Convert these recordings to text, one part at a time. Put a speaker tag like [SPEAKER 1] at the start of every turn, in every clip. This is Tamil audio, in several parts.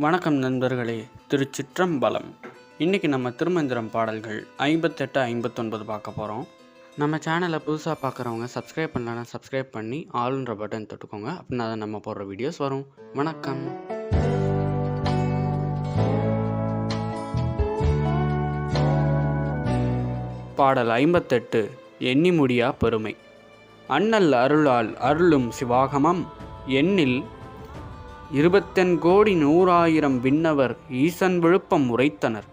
[SPEAKER 1] வணக்கம் நண்பர்களே திருச்சிற்றம்பலம். இன்றைக்கி நம்ம திருமந்திரம் பாடல்கள் ஐம்பத்தெட்டு ஐம்பத்தொன்பது பார்க்க போகிறோம் நம்ம சேனலை புதுசாக பார்க்குறவங்க சப்ஸ்கிரைப் பண்ணலன்னா சப்ஸ்கிரைப் பண்ணி ஆளுன்ற பட்டன் தொட்டுக்கோங்க. அப்படின்னா தான் நம்ம போடுற வீடியோஸ் வரும். வணக்கம். பாடல் ஐம்பத்தெட்டு எண்ணி முடியா பெருமை. அண்ணல் அருளால் அருளும் சிவாகமம் எண்ணில் இருபத்தென் கோடி நூறாயிரம் விண்ணவர் ஈசன் விழுப்பம் உரைத்தனர்.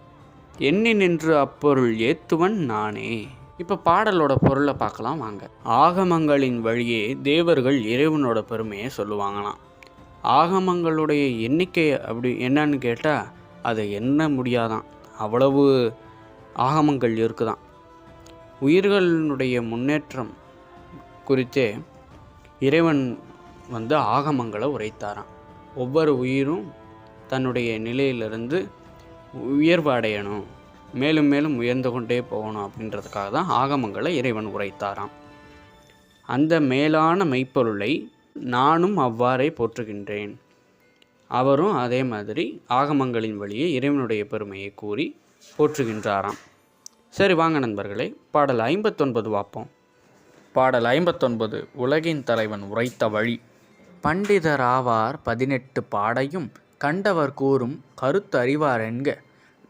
[SPEAKER 1] எண்ணி நின்று அப்பொருள் ஏத்துவன் நானே. இப்போ பாடலோட பொருளை பார்க்கலாம் வாங்க. ஆகமங்களின் வழியே தேவர்கள் இறைவனோட பெருமையை சொல்லுவாங்களாம். ஆகமங்களுடைய எண்ணிக்கை அப்படி என்னன்னு கேட்டால் அதை எண்ண முடியாதான். அவ்வளவு ஆகமங்கள் இருக்குதான். உயிர்களினுடைய முன்னேற்றம் குறித்தே இறைவன் வந்து ஆகமங்களை உரைத்தாராம். ஒவ்வொரு உயிரும் தன்னுடைய நிலையிலிருந்து உயர்வு அடையணும் மேலும் மேலும் உயர்ந்து கொண்டே போகணும் அப்படின்றதுக்காக தான் ஆகமங்களை இறைவன் உரைத்தாராம். அந்த மேலான மெய்ப்பொருளை நானும் அவ்வாறே போற்றுகின்றேன். அவரும் அதே மாதிரி ஆகமங்களின் வழியே இறைவனுடைய பெருமையை கூறி போற்றுகின்றாராம். சரி வாங்க நண்பர்களே பாடல் ஐம்பத்தொன்பது வாப்போம். பாடல் ஐம்பத்தொன்பது உலகின் தலைவன் உரைத்த வழி. பண்டிதராவார் பதினெட்டு பாடையும் கண்டவர் கூறும் கருத்தறிவார் என்க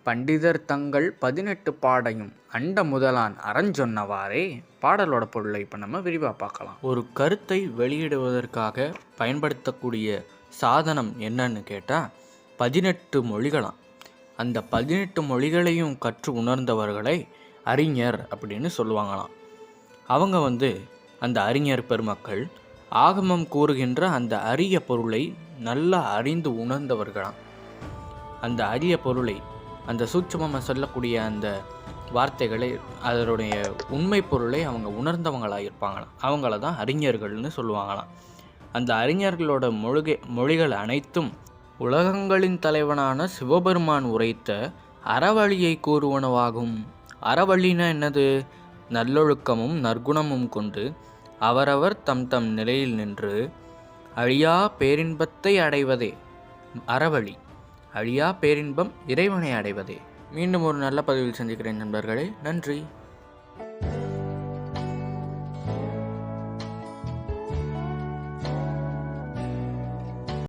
[SPEAKER 1] பண்டிதர் தங்கள் பதினெட்டு பாடையும் அண்ட முதலான் அறஞ்சொன்னவாறே. பாடலோட பொருளை இப்போ நம்ம விரிவாக பார்க்கலாம். ஒரு கருத்தை வெளியிடுவதற்காக பயன்படுத்தக்கூடிய சாதனம் என்னன்னு கேட்டால் பதினெட்டு மொழிகளாம். அந்த பதினெட்டு மொழிகளையும் கற்று உணர்ந்தவர்களை அறிஞர் அப்படின்னு சொல்லுவாங்களாம். அவங்க வந்து அந்த அறிஞர் பெருமக்கள் ஆகமம் கூறுகின்ற அந்த அரிய பொருளை நல்லா அறிந்து உணர்ந்தவர்களாம். அந்த அரிய பொருளை அந்த சூட்சமாக சொல்லக்கூடிய அந்த வார்த்தைகளை அதனுடைய உண்மை பொருளை அவங்க உணர்ந்தவங்களாக இருப்பாங்களாம் அவங்கள தான் அறிஞர்கள்னு சொல்லுவாங்களாம். அந்த அறிஞர்களோட மொழிகை மொழிகள் அனைத்தும் உலகங்களின் தலைவனான சிவபெருமான் உரைத்த அறவழியை கூறுவனவாகும். அறவழினா என்னது? நல்லொழுக்கமும் நற்குணமும் கொண்டு அவரவர் தம் தம் நிலையில் நின்று அழியா பேரின்பத்தை அடைவதே அறவழி. அழியா பேரின்பம் இறைவனை அடைவதே. மீண்டும் ஒரு நல்ல பதிவில் சந்திக்கிறேன் நண்பர்களே. நன்றி.